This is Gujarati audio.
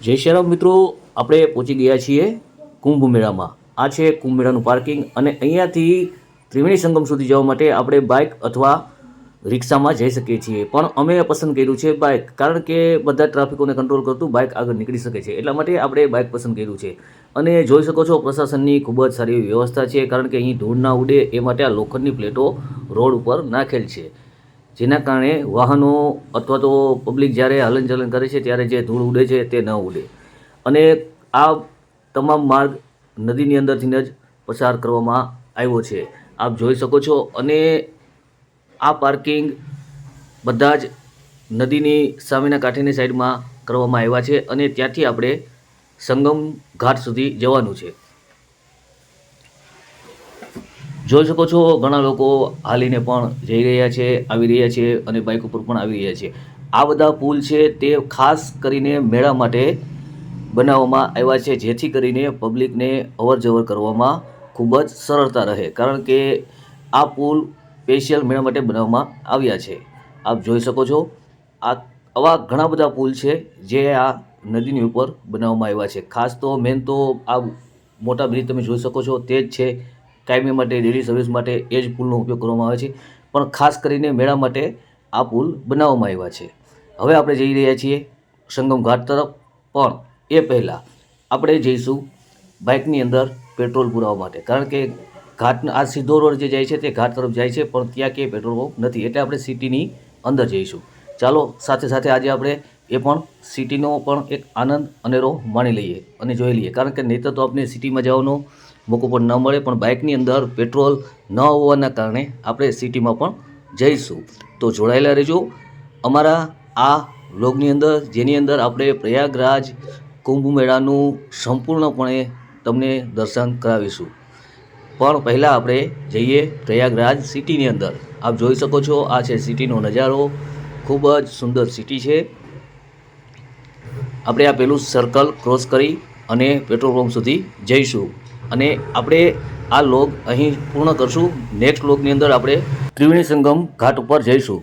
જય શ્રી મિત્રો, આપણે પહોંચી ગયા છીએ કુંભ મેળામાં આ છે કુંભ મેળાનું પાર્કિંગ અને અહીંયાથી ત્રિવેણી સંગમ સુધી જવા માટે આપણે બાઇક અથવા રિક્ષામાં જઈ શકીએ છીએ. પણ અમે પસંદ કર્યું છે બાઇક, કારણ કે બધા ટ્રાફિકોને કંટ્રોલ કરતું બાઇક આગળ નીકળી શકે છે. એટલા માટે આપણે બાઇક પસંદ કર્યું છે. અને જોઈ શકો છો, પ્રશાસનની ખૂબ જ સારી વ્યવસ્થા છે, કારણ કે અહીં ધૂળ ના ઉડે એ માટે આ લોખંડની પ્લેટો રોડ ઉપર નાખેલ છે. જેના કારણે વાહનો અથવા તો પબ્લિક જ્યારે હલનચલન કરે છે, ત્યારે જે ધૂળ ઉડે છે તે ન ઉડે. અને આ તમામ માર્ગ નદીની અંદરથી જ પસાર કરવામાં આવ્યો છે. આપ જોઈ શકો છો અને આ પાર્કિંગ બધા જ નદીની સામેના કાંઠેની સાઈડમાં કરવામાં આવ્યા છે અને ત્યાંથી આપણે સંગમ ઘાટ સુધી જવાનું છે. જોઈ શકો છો, ઘણા લોકો હાલીને પણ જઈ રહ્યા છે, આવી રહ્યા છે અને બાઇક ઉપર પણ આવી રહ્યા છે. આ બધા પુલ છે તે ખાસ કરીને મેળા માટે બનાવવામાં આવ્યા છે, જેથી કરીને પબ્લિકને અવર જવર કરવામાં ખૂબ જ સરળતા રહે, કારણ કે આ પુલ સ્પેશિયલ મેળા માટે બનાવવામાં આવ્યા છે. આપ જોઈ શકો છો, આ, આવા ઘણા બધા પુલ છે જે આ નદીની ઉપર બનાવવામાં આવ્યા છે. ખાસ તો મેન તો આ મોટા બ્રિજ તમે જોઈ શકો છો તે જ છે. કાયમી માટે ડેલી સર્વિસ માટે એ જ પુલનો ઉપયોગ કરવામાં આવે છે. પણ ખાસ કરીને મેળા માટે આ પુલ બનાવવામાં આવ્યા છે. હવે આપણે જઈ રહ્યા છીએ સંગમ ઘાટ તરફ. પણ એ પહેલાં આપણે જઈશું બાઇકની અંદર પેટ્રોલ પુરાવવા માટે. કારણ કે ઘાટ આ સીધો રોડ જે જાય છે તે ઘાટ તરફ જાય છે, પણ ત્યાં ક્યાંય પેટ્રોલ પંપ નથી. એટલે આપણે સિટીની અંદર જઈશું. ચાલો, સાથે સાથે આજે આપણે એ પણ સિટીનો પણ એક આનંદ, અનેરો માણી લઈએ અને જોઈ લઈએ. કારણ કે નહીંતર તો આપણે સિટીમાં જવાનો મોકો પણ ન મળે, પણ બાઇકની અંદર પેટ્રોલ ન હોવાના કારણે આપણે સિટીમાં પણ જઈશું. તો જોડાયેલા રહેજો. અમારા આ વ્લોગની અંદર, જેની અંદર આપણે પ્રયાગરાજ કુંભ મેળાનું સંપૂર્ણપણે તમને દર્શન કરાવીશું. પણ પહેલાં આપણે જઈએ પ્રયાગરાજ સિટીની અંદર. આપ જોઈ શકો છો, આ છે સિટીનો નજારો. ખૂબ જ સુંદર સિટી છે. આપણે આ પેલું સર્કલ ક્રોસ કરી અને પેટ્રોલ પંપ સુધી જઈશું. અને આપણે આ લોગ અહીં પૂર્ણ કરશું. નેક્સ્ટ લોગની અંદર આપણે ત્રિવેણી સંગમ ઘાટ ઉપર જઈશું.